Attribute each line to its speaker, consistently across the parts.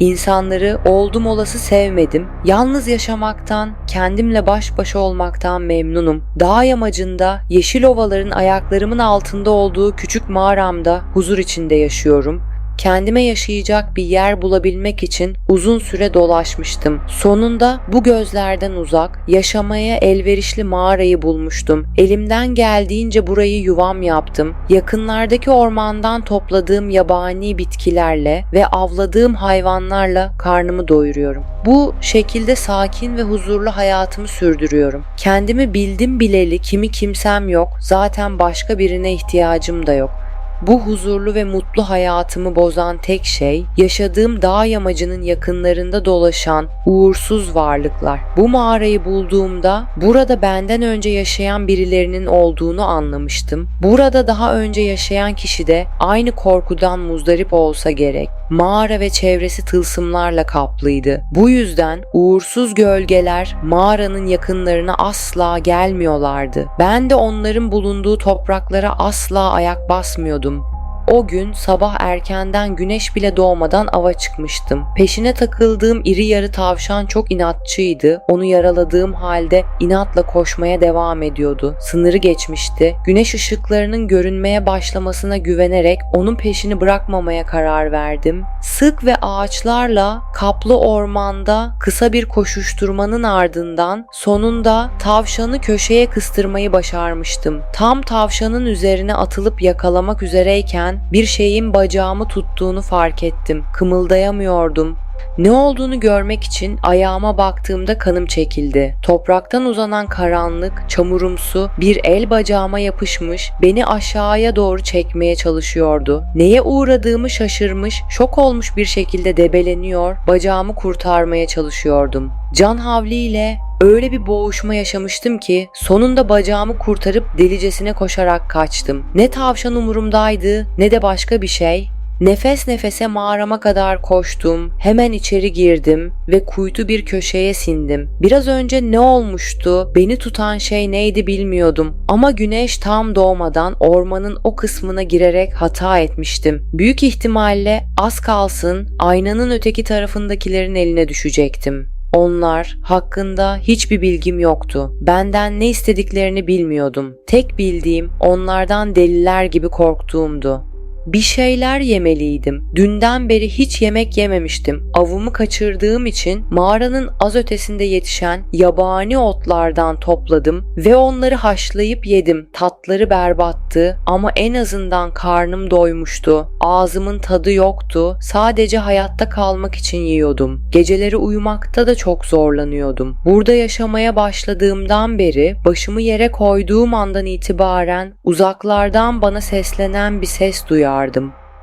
Speaker 1: İnsanları oldum olası sevmedim. Yalnız yaşamaktan, kendimle baş başa olmaktan memnunum. Dağ yamacında, yeşil ovaların ayaklarımın altında olduğu küçük mağaramda huzur içinde yaşıyorum. Kendime yaşayacak bir yer bulabilmek için uzun süre dolaşmıştım. Sonunda bu gözlerden uzak, yaşamaya elverişli mağarayı bulmuştum. Elimden geldiğince burayı yuvam yaptım. Yakınlardaki ormandan topladığım yabani bitkilerle ve avladığım hayvanlarla karnımı doyuruyorum. Bu şekilde sakin ve huzurlu hayatımı sürdürüyorum. Kendimi bildim bileli kimi kimsem yok. Zaten başka birine ihtiyacım da yok. Bu huzurlu ve mutlu hayatımı bozan tek şey yaşadığım dağ yamacının yakınlarında dolaşan uğursuz varlıklar. Bu mağarayı bulduğumda burada benden önce yaşayan birilerinin olduğunu anlamıştım. Burada daha önce yaşayan kişi de aynı korkudan muzdarip olsa gerek. Mağara ve çevresi tılsımlarla kaplıydı. Bu yüzden uğursuz gölgeler mağaranın yakınlarına asla gelmiyorlardı. Ben de onların bulunduğu topraklara asla ayak basmıyordum. O gün sabah erkenden güneş bile doğmadan ava çıkmıştım. Peşine takıldığım iri yarı tavşan çok inatçıydı. Onu yaraladığım halde inatla koşmaya devam ediyordu. Sınırı geçmişti. Güneş ışıklarının görünmeye başlamasına güvenerek onun peşini bırakmamaya karar verdim. Sık ve ağaçlarla kaplı ormanda kısa bir koşuşturmanın ardından sonunda tavşanı köşeye kıstırmayı başarmıştım. Tam tavşanın üzerine atılıp yakalamak üzereyken bir şeyin bacağımı tuttuğunu fark ettim. Kımıldayamıyordum. Ne olduğunu görmek için ayağıma baktığımda kanım çekildi. Topraktan uzanan karanlık, çamurumsu bir el bacağıma yapışmış, beni aşağıya doğru çekmeye çalışıyordu. Neye uğradığımı şaşırmış, şok olmuş bir şekilde debeleniyor, bacağımı kurtarmaya çalışıyordum. Can havliyle öyle bir boğuşma yaşamıştım ki sonunda bacağımı kurtarıp delicesine koşarak kaçtım. Ne tavşan umurumdaydı ne de başka bir şey. Nefes nefese mağarama kadar koştum, hemen içeri girdim ve kuytu bir köşeye sindim. Biraz önce ne olmuştu, beni tutan şey neydi bilmiyordum ama güneş tam doğmadan ormanın o kısmına girerek hata etmiştim. Büyük ihtimalle az kalsın aynanın öteki tarafındakilerin eline düşecektim. Onlar hakkında hiçbir bilgim yoktu. Benden ne istediklerini bilmiyordum. Tek bildiğim onlardan deliler gibi korktuğumdu. Bir şeyler yemeliydim. Dünden beri hiç yemek yememiştim. Avımı kaçırdığım için mağaranın az ötesinde yetişen yabani otlardan topladım ve onları haşlayıp yedim. Tatları berbattı ama en azından karnım doymuştu. Ağzımın tadı yoktu. Sadece hayatta kalmak için yiyordum. Geceleri uyumakta da çok zorlanıyordum. Burada yaşamaya başladığımdan beri başımı yere koyduğum andan itibaren uzaklardan bana seslenen bir ses duyardım.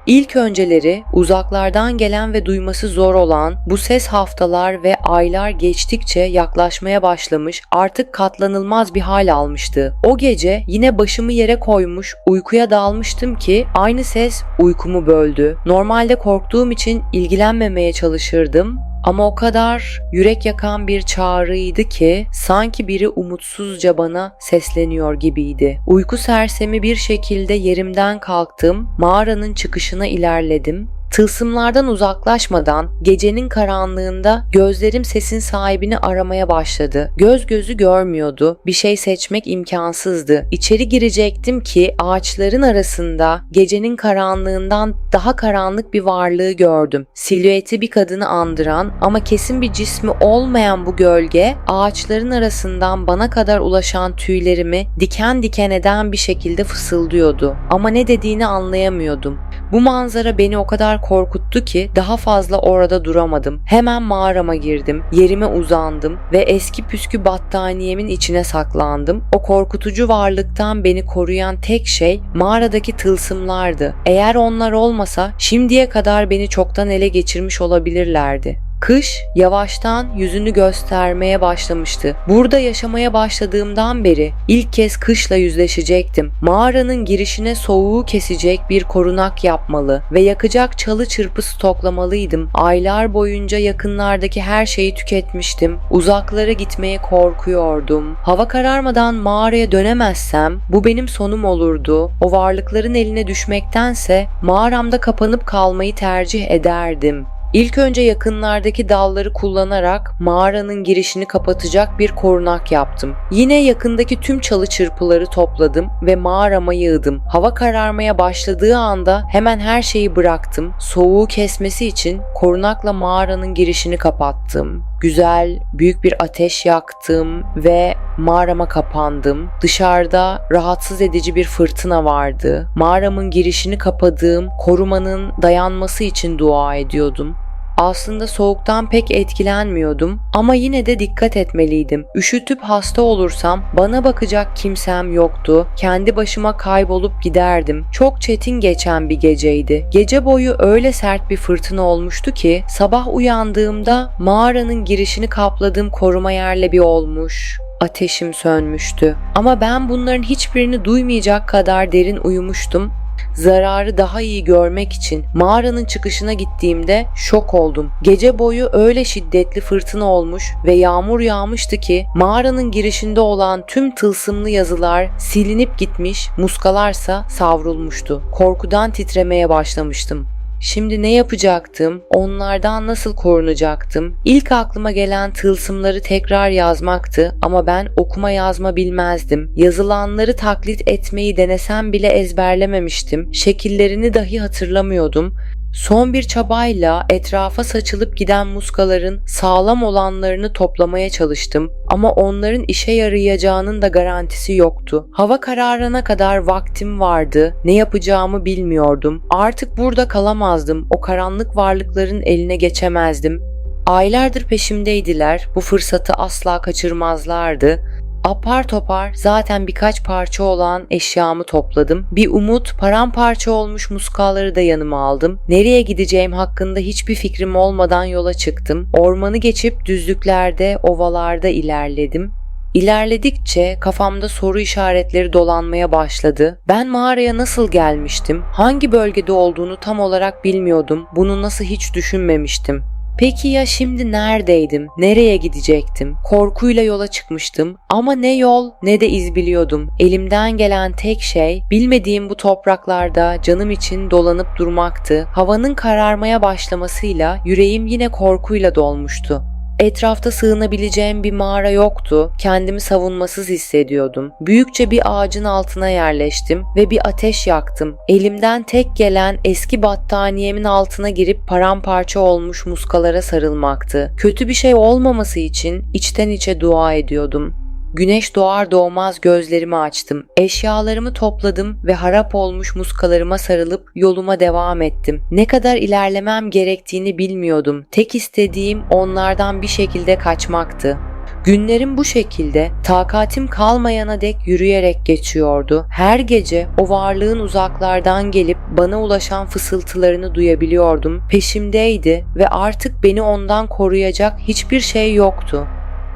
Speaker 1: İlk önceleri uzaklardan gelen ve duyması zor olan bu ses haftalar ve aylar geçtikçe yaklaşmaya başlamış artık katlanılmaz bir hal almıştı. O gece yine başımı yere koymuş uykuya dalmıştım ki aynı ses uykumu böldü. Normalde korktuğum için ilgilenmemeye çalışırdım ama o kadar yürek yakan bir çağrıydı ki sanki biri umutsuzca bana sesleniyor gibiydi. Uyku sersemi bir şekilde yerimden kalktım, mağaranın çıkışına ilerledim. Tılsımlardan uzaklaşmadan gecenin karanlığında gözlerim sesin sahibini aramaya başladı. Göz gözü görmüyordu. Bir şey seçmek imkansızdı. İçeri girecektim ki ağaçların arasında gecenin karanlığından daha karanlık bir varlığı gördüm. Silüeti bir kadını andıran ama kesin bir cismi olmayan bu gölge ağaçların arasından bana kadar ulaşan tüylerimi diken diken eden bir şekilde fısıldıyordu. Ama ne dediğini anlayamıyordum. Bu manzara beni o kadar korkuttu ki daha fazla orada duramadım. Hemen mağarama girdim, yerime uzandım ve eski püskü battaniyemin içine saklandım. O korkutucu varlıktan beni koruyan tek şey mağaradaki tılsımlardı. Eğer onlar olmasa şimdiye kadar beni çoktan ele geçirmiş olabilirlerdi. Kış yavaştan yüzünü göstermeye başlamıştı. Burada yaşamaya başladığımdan beri ilk kez kışla yüzleşecektim. Mağaranın girişine soğuğu kesecek bir korunak yapmalı ve yakacak çalı çırpı stoklamalıydım. Aylar boyunca yakınlardaki her şeyi tüketmiştim. Uzaklara gitmeye korkuyordum. Hava kararmadan mağaraya dönemezsem bu benim sonum olurdu. O varlıkların eline düşmektense mağaramda kapanıp kalmayı tercih ederdim. İlk önce yakınlardaki dalları kullanarak mağaranın girişini kapatacak bir korunak yaptım. Yine yakındaki tüm çalı çırpıları topladım ve mağarama yığdım. Hava kararmaya başladığı anda hemen her şeyi bıraktım. Soğuğu kesmesi için korunakla mağaranın girişini kapattım. Güzel, büyük bir ateş yaktım ve mağarama kapandım. Dışarıda rahatsız edici bir fırtına vardı. Mağaramın girişini kapadığım korumanın dayanması için dua ediyordum. Aslında soğuktan pek etkilenmiyordum ama yine de dikkat etmeliydim. Üşütüp hasta olursam bana bakacak kimsem yoktu. Kendi başıma kaybolup giderdim. Çok çetin geçen bir geceydi. Gece boyu öyle sert bir fırtına olmuştu ki sabah uyandığımda mağaranın girişini kapladığım koruma yerle bir olmuş. Ateşim sönmüştü. Ama ben bunların hiçbirini duymayacak kadar derin uyumuştum Zararı daha iyi görmek için mağaranın çıkışına gittiğimde şok oldum. Gece boyu öyle şiddetli fırtına olmuş ve yağmur yağmıştı ki mağaranın girişinde olan tüm tılsımlı yazılar silinip gitmiş, muskalarsa savrulmuştu. Korkudan titremeye başlamıştım. Şimdi ne yapacaktım? Onlardan nasıl korunacaktım? İlk aklıma gelen tılsımları tekrar yazmaktı ama ben okuma yazma bilmezdim. Yazılanları taklit etmeyi denesem bile ezberlememiştim. Şekillerini dahi hatırlamıyordum. Son bir çabayla etrafa saçılıp giden muskaların sağlam olanlarını toplamaya çalıştım ama onların işe yarayacağının da garantisi yoktu. Hava kararına kadar vaktim vardı. Ne yapacağımı bilmiyordum. Artık burada kalamazdım. O karanlık varlıkların eline geçemezdim. Aylardır peşimdeydiler. Bu fırsatı asla kaçırmazlardı. Apar topar zaten birkaç parça olan eşyamı topladım. Bir umut paramparça olmuş muskaları da yanıma aldım. Nereye gideceğim hakkında hiçbir fikrim olmadan yola çıktım. Ormanı geçip düzlüklerde, ovalarda ilerledim. İlerledikçe kafamda soru işaretleri dolanmaya başladı. Ben mağaraya nasıl gelmiştim? Hangi bölgede olduğunu tam olarak bilmiyordum. Bunu nasıl hiç düşünmemiştim. Peki ya şimdi neredeydim? Nereye gidecektim? Korkuyla yola çıkmıştım ama ne yol ne de iz biliyordum. Elimden gelen tek şey bilmediğim bu topraklarda canım için dolanıp durmaktı. Havanın kararmaya başlamasıyla yüreğim yine korkuyla dolmuştu. Etrafta sığınabileceğim bir mağara yoktu. Kendimi savunmasız hissediyordum. Büyükçe bir ağacın altına yerleştim ve bir ateş yaktım. Elimden tek gelen eski battaniyemin altına girip paramparça olmuş muskalara sarılmaktı. Kötü bir şey olmaması için içten içe dua ediyordum. Güneş doğar doğmaz gözlerimi açtım. Eşyalarımı topladım ve harap olmuş muskalarıma sarılıp yoluma devam ettim. Ne kadar ilerlemem gerektiğini bilmiyordum. Tek istediğim onlardan bir şekilde kaçmaktı. Günlerim bu şekilde takatim kalmayana dek yürüyerek geçiyordu. Her gece o varlığın uzaklardan gelip bana ulaşan fısıltılarını duyabiliyordum. Peşimdeydi ve artık beni ondan koruyacak hiçbir şey yoktu.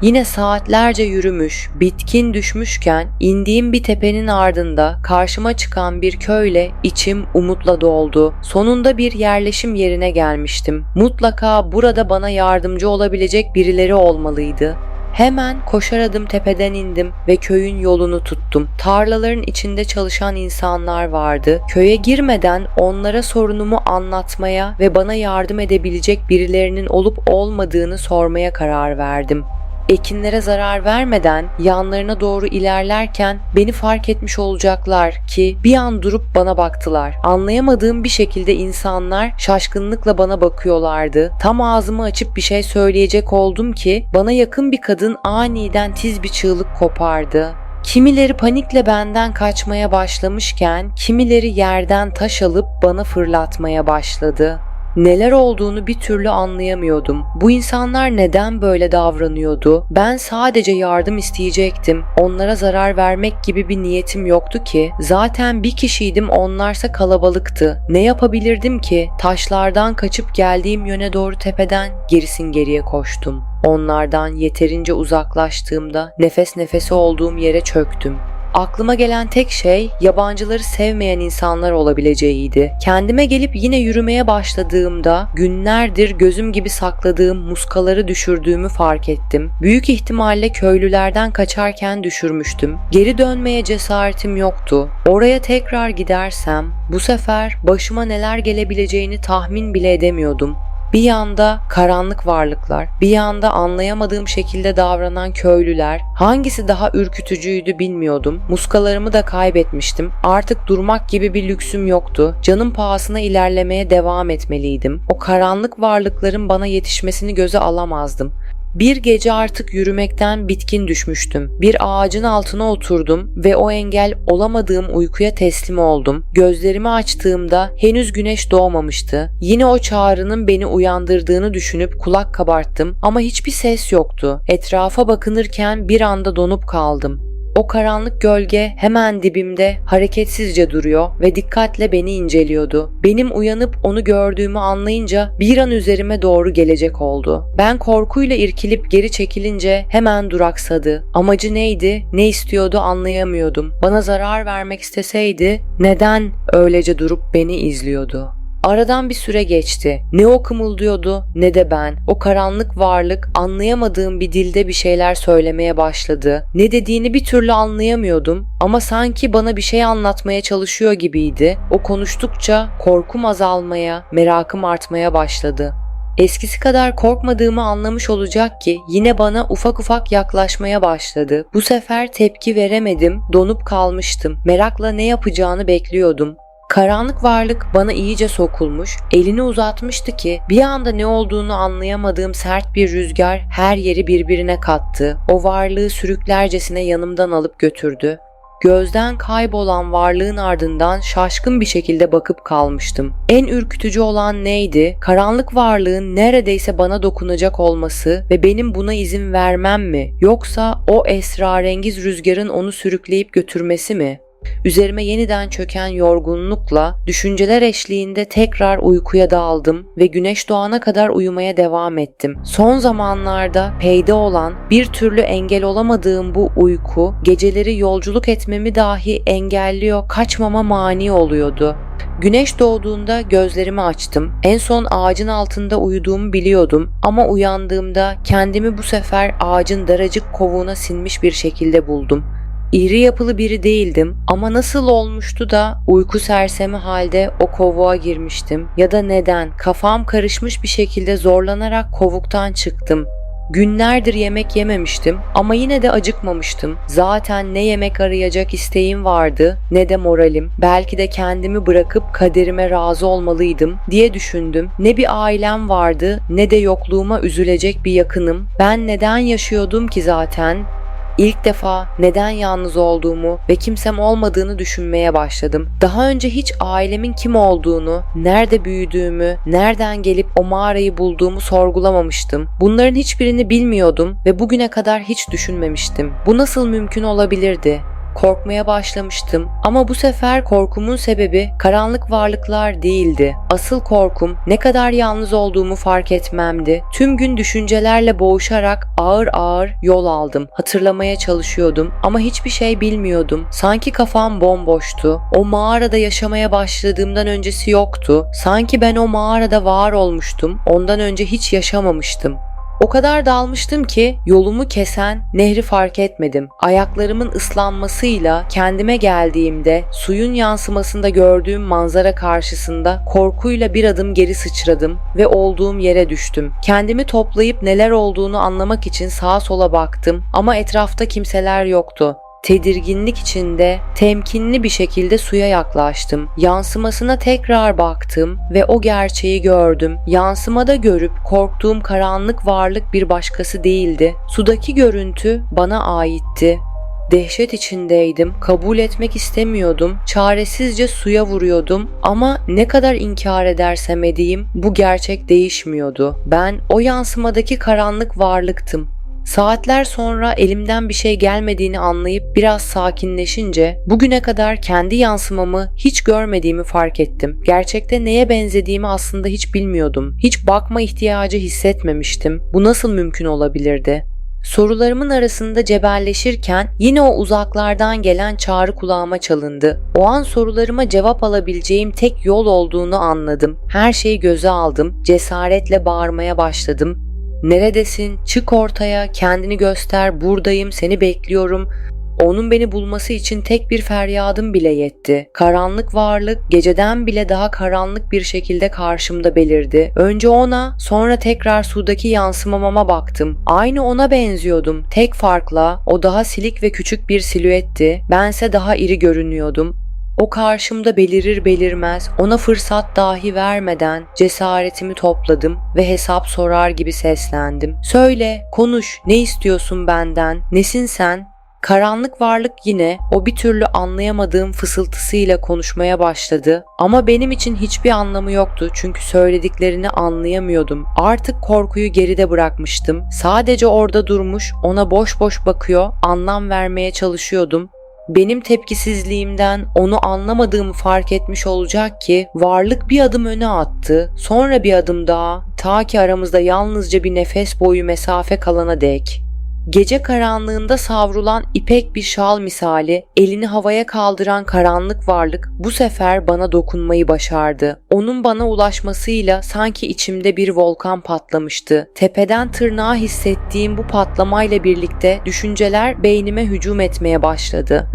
Speaker 1: Yine saatlerce yürümüş, bitkin düşmüşken indiğim bir tepenin ardında karşıma çıkan bir köyle içim umutla doldu. Sonunda bir yerleşim yerine gelmiştim. Mutlaka burada bana yardımcı olabilecek birileri olmalıydı. Hemen koşar adım tepeden indim ve köyün yolunu tuttum. Tarlaların içinde çalışan insanlar vardı. Köye girmeden onlara sorunumu anlatmaya ve bana yardım edebilecek birilerinin olup olmadığını sormaya karar verdim ekinlere zarar vermeden yanlarına doğru ilerlerken beni fark etmiş olacaklar ki bir an durup bana baktılar. Anlayamadığım bir şekilde insanlar şaşkınlıkla bana bakıyorlardı. Tam ağzımı açıp bir şey söyleyecek oldum ki bana yakın bir kadın aniden tiz bir çığlık kopardı. Kimileri panikle benden kaçmaya başlamışken kimileri yerden taş alıp bana fırlatmaya başladı. Neler olduğunu bir türlü anlayamıyordum. Bu insanlar neden böyle davranıyordu? Ben sadece yardım isteyecektim. Onlara zarar vermek gibi bir niyetim yoktu ki. Zaten bir kişiydim onlarsa kalabalıktı. Ne yapabilirdim ki? Taşlardan kaçıp geldiğim yöne doğru tepeden gerisin geriye koştum. Onlardan yeterince uzaklaştığımda nefes nefese olduğum yere çöktüm. Aklıma gelen tek şey yabancıları sevmeyen insanlar olabileceğiydi. Kendime gelip yine yürümeye başladığımda günlerdir gözüm gibi sakladığım muskaları düşürdüğümü fark ettim. Büyük ihtimalle köylülerden kaçarken düşürmüştüm. Geri dönmeye cesaretim yoktu. Oraya tekrar gidersem bu sefer başıma neler gelebileceğini tahmin bile edemiyordum. Bir yanda karanlık varlıklar, bir yanda anlayamadığım şekilde davranan köylüler. Hangisi daha ürkütücüydü bilmiyordum. Muskalarımı da kaybetmiştim. Artık durmak gibi bir lüksüm yoktu. Canım pahasına ilerlemeye devam etmeliydim. O karanlık varlıkların bana yetişmesini göze alamazdım. Bir gece artık yürümekten bitkin düşmüştüm. Bir ağacın altına oturdum ve o engel olamadığım uykuya teslim oldum. Gözlerimi açtığımda henüz güneş doğmamıştı. Yine o çağrının beni uyandırdığını düşünüp kulak kabarttım ama hiçbir ses yoktu. Etrafa bakınırken bir anda donup kaldım. O karanlık gölge hemen dibimde hareketsizce duruyor ve dikkatle beni inceliyordu. Benim uyanıp onu gördüğümü anlayınca bir an üzerime doğru gelecek oldu. Ben korkuyla irkilip geri çekilince hemen duraksadı. Amacı neydi, ne istiyordu anlayamıyordum. Bana zarar vermek isteseydi neden öylece durup beni izliyordu? Aradan bir süre geçti. Ne o kımıldıyordu ne de ben. O karanlık varlık anlayamadığım bir dilde bir şeyler söylemeye başladı. Ne dediğini bir türlü anlayamıyordum ama sanki bana bir şey anlatmaya çalışıyor gibiydi. O konuştukça korkum azalmaya, merakım artmaya başladı. Eskisi kadar korkmadığımı anlamış olacak ki yine bana ufak ufak yaklaşmaya başladı. Bu sefer tepki veremedim, donup kalmıştım. Merakla ne yapacağını bekliyordum. Karanlık varlık bana iyice sokulmuş, elini uzatmıştı ki bir anda ne olduğunu anlayamadığım sert bir rüzgar her yeri birbirine kattı. O varlığı sürüklercesine yanımdan alıp götürdü. Gözden kaybolan varlığın ardından şaşkın bir şekilde bakıp kalmıştım. En ürkütücü olan neydi? Karanlık varlığın neredeyse bana dokunacak olması ve benim buna izin vermem mi? Yoksa o esrarengiz rüzgarın onu sürükleyip götürmesi mi? Üzerime yeniden çöken yorgunlukla düşünceler eşliğinde tekrar uykuya daldım ve güneş doğana kadar uyumaya devam ettim. Son zamanlarda peyde olan bir türlü engel olamadığım bu uyku geceleri yolculuk etmemi dahi engelliyor, kaçmama mani oluyordu. Güneş doğduğunda gözlerimi açtım. En son ağacın altında uyuduğumu biliyordum ama uyandığımda kendimi bu sefer ağacın daracık kovuğuna sinmiş bir şekilde buldum. İri yapılı biri değildim ama nasıl olmuştu da uyku sersemi halde o kovuğa girmiştim ya da neden kafam karışmış bir şekilde zorlanarak kovuktan çıktım. Günlerdir yemek yememiştim ama yine de acıkmamıştım. Zaten ne yemek arayacak isteğim vardı ne de moralim. Belki de kendimi bırakıp kaderime razı olmalıydım diye düşündüm. Ne bir ailem vardı ne de yokluğuma üzülecek bir yakınım. Ben neden yaşıyordum ki zaten? İlk defa neden yalnız olduğumu ve kimsem olmadığını düşünmeye başladım. Daha önce hiç ailemin kim olduğunu, nerede büyüdüğümü, nereden gelip o mağarayı bulduğumu sorgulamamıştım. Bunların hiçbirini bilmiyordum ve bugüne kadar hiç düşünmemiştim. Bu nasıl mümkün olabilirdi? Korkmaya başlamıştım ama bu sefer korkumun sebebi karanlık varlıklar değildi. Asıl korkum ne kadar yalnız olduğumu fark etmemdi. Tüm gün düşüncelerle boğuşarak ağır ağır yol aldım. Hatırlamaya çalışıyordum ama hiçbir şey bilmiyordum. Sanki kafam bomboştu. O mağarada yaşamaya başladığımdan öncesi yoktu. Sanki ben o mağarada var olmuştum. Ondan önce hiç yaşamamıştım. O kadar dalmıştım ki yolumu kesen nehri fark etmedim. Ayaklarımın ıslanmasıyla kendime geldiğimde suyun yansımasında gördüğüm manzara karşısında korkuyla bir adım geri sıçradım ve olduğum yere düştüm. Kendimi toplayıp neler olduğunu anlamak için sağa sola baktım ama etrafta kimseler yoktu. Tedirginlik içinde temkinli bir şekilde suya yaklaştım. Yansımasına tekrar baktım ve o gerçeği gördüm. Yansımada görüp korktuğum karanlık varlık bir başkası değildi. Sudaki görüntü bana aitti. Dehşet içindeydim. Kabul etmek istemiyordum. Çaresizce suya vuruyordum ama ne kadar inkar edersem edeyim bu gerçek değişmiyordu. Ben o yansımadaki karanlık varlıktım. Saatler sonra elimden bir şey gelmediğini anlayıp biraz sakinleşince bugüne kadar kendi yansımamı hiç görmediğimi fark ettim. Gerçekte neye benzediğimi aslında hiç bilmiyordum. Hiç bakma ihtiyacı hissetmemiştim. Bu nasıl mümkün olabilirdi? Sorularımın arasında cebelleşirken yine o uzaklardan gelen çağrı kulağıma çalındı. O an sorularıma cevap alabileceğim tek yol olduğunu anladım. Her şeyi göze aldım. Cesaretle bağırmaya başladım. Neredesin? Çık ortaya, kendini göster, buradayım, seni bekliyorum. Onun beni bulması için tek bir feryadım bile yetti. Karanlık varlık geceden bile daha karanlık bir şekilde karşımda belirdi. Önce ona, sonra tekrar sudaki yansımamama baktım. Aynı ona benziyordum. Tek farkla o daha silik ve küçük bir silüetti. Bense daha iri görünüyordum. O karşımda belirir belirmez ona fırsat dahi vermeden cesaretimi topladım ve hesap sorar gibi seslendim. Söyle, konuş, ne istiyorsun benden, nesin sen? Karanlık varlık yine o bir türlü anlayamadığım fısıltısıyla konuşmaya başladı ama benim için hiçbir anlamı yoktu çünkü söylediklerini anlayamıyordum. Artık korkuyu geride bırakmıştım. Sadece orada durmuş, ona boş boş bakıyor, anlam vermeye çalışıyordum benim tepkisizliğimden onu anlamadığımı fark etmiş olacak ki varlık bir adım öne attı, sonra bir adım daha, ta ki aramızda yalnızca bir nefes boyu mesafe kalana dek. Gece karanlığında savrulan ipek bir şal misali elini havaya kaldıran karanlık varlık bu sefer bana dokunmayı başardı. Onun bana ulaşmasıyla sanki içimde bir volkan patlamıştı. Tepeden tırnağa hissettiğim bu patlamayla birlikte düşünceler beynime hücum etmeye başladı.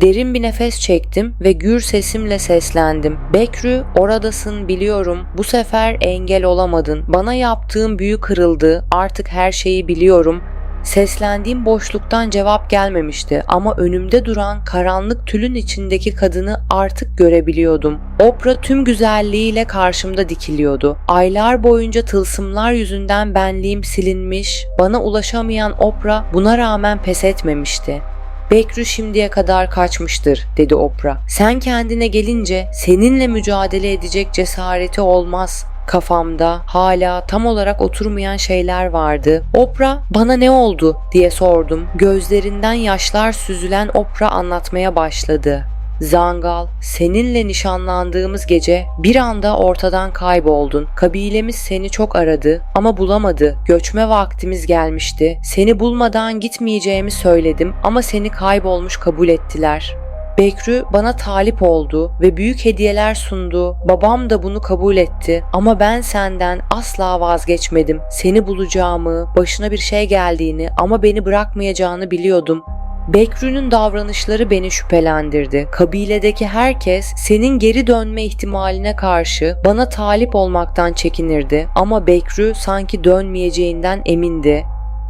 Speaker 1: Derin bir nefes çektim ve gür sesimle seslendim. Bekrü oradasın biliyorum. Bu sefer engel olamadın. Bana yaptığım büyü kırıldı. Artık her şeyi biliyorum. Seslendiğim boşluktan cevap gelmemişti ama önümde duran karanlık tülün içindeki kadını artık görebiliyordum. Opra tüm güzelliğiyle karşımda dikiliyordu. Aylar boyunca tılsımlar yüzünden benliğim silinmiş, bana ulaşamayan Opra buna rağmen pes etmemişti. Bekru şimdiye kadar kaçmıştır dedi Opra. Sen kendine gelince seninle mücadele edecek cesareti olmaz. Kafamda hala tam olarak oturmayan şeyler vardı. Opra bana ne oldu diye sordum. Gözlerinden yaşlar süzülen Opra anlatmaya başladı. Zangal, seninle nişanlandığımız gece bir anda ortadan kayboldun. Kabilemiz seni çok aradı ama bulamadı. Göçme vaktimiz gelmişti. Seni bulmadan gitmeyeceğimi söyledim ama seni kaybolmuş kabul ettiler. Bekrü bana talip oldu ve büyük hediyeler sundu. Babam da bunu kabul etti ama ben senden asla vazgeçmedim. Seni bulacağımı, başına bir şey geldiğini ama beni bırakmayacağını biliyordum. Bekrü'nün davranışları beni şüphelendirdi. Kabiledeki herkes senin geri dönme ihtimaline karşı bana talip olmaktan çekinirdi ama Bekrü sanki dönmeyeceğinden emindi.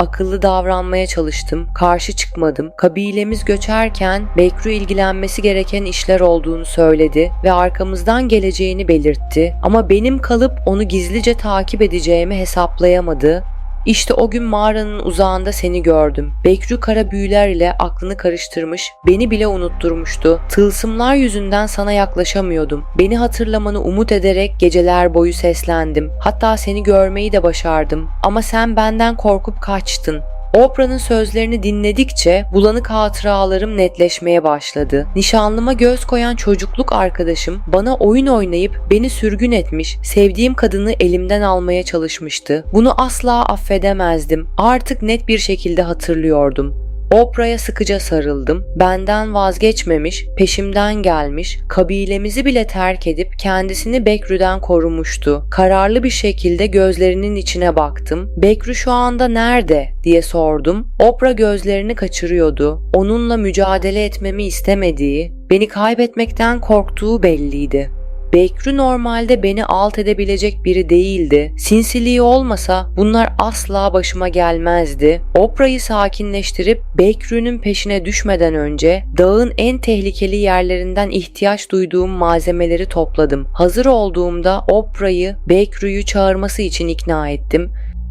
Speaker 1: Akıllı davranmaya çalıştım, karşı çıkmadım. Kabilemiz göçerken Bekrü ilgilenmesi gereken işler olduğunu söyledi ve arkamızdan geleceğini belirtti. Ama benim kalıp onu gizlice takip edeceğimi hesaplayamadı işte o gün mağaranın uzağında seni gördüm. Bekrü kara büyüler ile aklını karıştırmış, beni bile unutturmuştu. Tılsımlar yüzünden sana yaklaşamıyordum. Beni hatırlamanı umut ederek geceler boyu seslendim. Hatta seni görmeyi de başardım. Ama sen benden korkup kaçtın. Oprah'nın sözlerini dinledikçe bulanık hatıralarım netleşmeye başladı. Nişanlıma göz koyan çocukluk arkadaşım bana oyun oynayıp beni sürgün etmiş, sevdiğim kadını elimden almaya çalışmıştı. Bunu asla affedemezdim. Artık net bir şekilde hatırlıyordum. Oprah'ya sıkıca sarıldım. Benden vazgeçmemiş, peşimden gelmiş, kabilemizi bile terk edip kendisini Bekrü'den korumuştu. Kararlı bir şekilde gözlerinin içine baktım. Bekrü şu anda nerede diye sordum. Oprah gözlerini kaçırıyordu. Onunla mücadele etmemi istemediği, beni kaybetmekten korktuğu belliydi. Bekrü normalde beni alt edebilecek biri değildi. Sinsiliği olmasa bunlar asla başıma gelmezdi. Opra'yı sakinleştirip Bekrü'nün peşine düşmeden önce dağın en tehlikeli yerlerinden ihtiyaç duyduğum malzemeleri topladım. Hazır olduğumda Opra'yı Bekrü'yü çağırması için ikna ettim.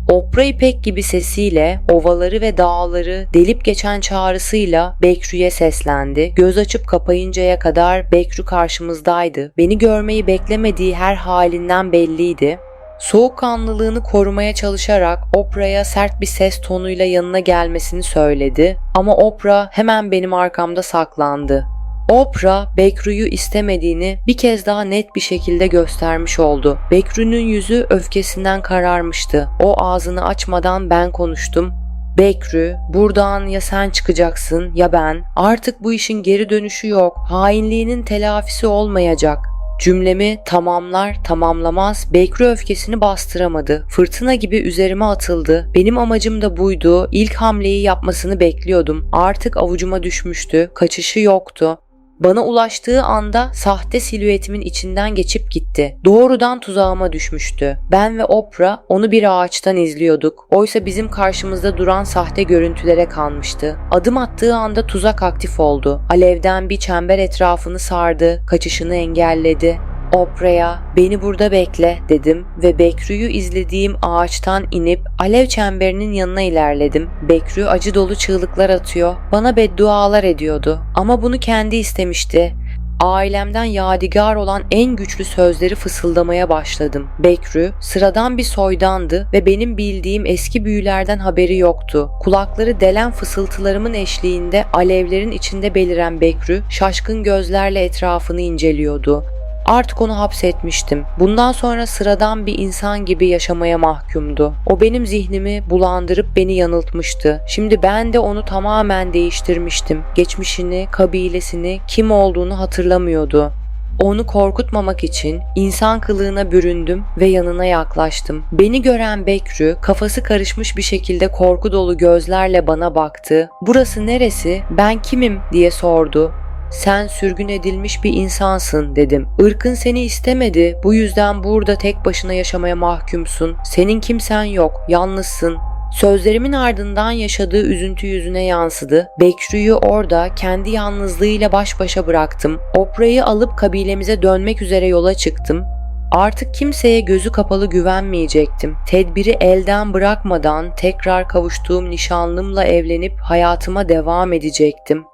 Speaker 1: Opra İpek gibi sesiyle ovaları ve dağları delip geçen çağrısıyla Bekrü'ye seslendi. Göz açıp kapayıncaya kadar Bekrü karşımızdaydı. Beni görmeyi beklemediği her halinden belliydi. Soğukkanlılığını korumaya çalışarak Opra'ya sert bir ses tonuyla yanına gelmesini söyledi ama Opra hemen benim arkamda saklandı. Oprah, Bekru'yu istemediğini bir kez daha net bir şekilde göstermiş oldu. Bekru'nun yüzü öfkesinden kararmıştı. O ağzını açmadan ben konuştum. Bekrü, buradan ya sen çıkacaksın ya ben. Artık bu işin geri dönüşü yok. Hainliğinin telafisi olmayacak. Cümlemi tamamlar tamamlamaz Bekri öfkesini bastıramadı. Fırtına gibi üzerime atıldı. Benim amacım da buydu. İlk hamleyi yapmasını bekliyordum. Artık avucuma düşmüştü. Kaçışı yoktu. Bana ulaştığı anda sahte silüetimin içinden geçip gitti. Doğrudan tuzağıma düşmüştü. Ben ve Oprah onu bir ağaçtan izliyorduk. Oysa bizim karşımızda duran sahte görüntülere kalmıştı. Adım attığı anda tuzak aktif oldu. Alevden bir çember etrafını sardı, kaçışını engelledi. Oprah'a beni burada bekle dedim ve Bekrü'yü izlediğim ağaçtan inip alev çemberinin yanına ilerledim. Bekrü acı dolu çığlıklar atıyor, bana beddualar ediyordu ama bunu kendi istemişti. Ailemden yadigar olan en güçlü sözleri fısıldamaya başladım. Bekrü sıradan bir soydandı ve benim bildiğim eski büyülerden haberi yoktu. Kulakları delen fısıltılarımın eşliğinde alevlerin içinde beliren Bekrü şaşkın gözlerle etrafını inceliyordu. Artık onu hapsetmiştim. Bundan sonra sıradan bir insan gibi yaşamaya mahkumdu. O benim zihnimi bulandırıp beni yanıltmıştı. Şimdi ben de onu tamamen değiştirmiştim. Geçmişini, kabilesini, kim olduğunu hatırlamıyordu. Onu korkutmamak için insan kılığına büründüm ve yanına yaklaştım. Beni gören Bekrü kafası karışmış bir şekilde korku dolu gözlerle bana baktı. "Burası neresi? Ben kimim?" diye sordu. Sen sürgün edilmiş bir insansın dedim. Irkın seni istemedi. Bu yüzden burada tek başına yaşamaya mahkumsun. Senin kimsen yok. Yalnızsın. Sözlerimin ardından yaşadığı üzüntü yüzüne yansıdı. Bekrü'yü orada kendi yalnızlığıyla baş başa bıraktım. Opra'yı alıp kabilemize dönmek üzere yola çıktım. Artık kimseye gözü kapalı güvenmeyecektim. Tedbiri elden bırakmadan tekrar kavuştuğum nişanlımla evlenip hayatıma devam edecektim.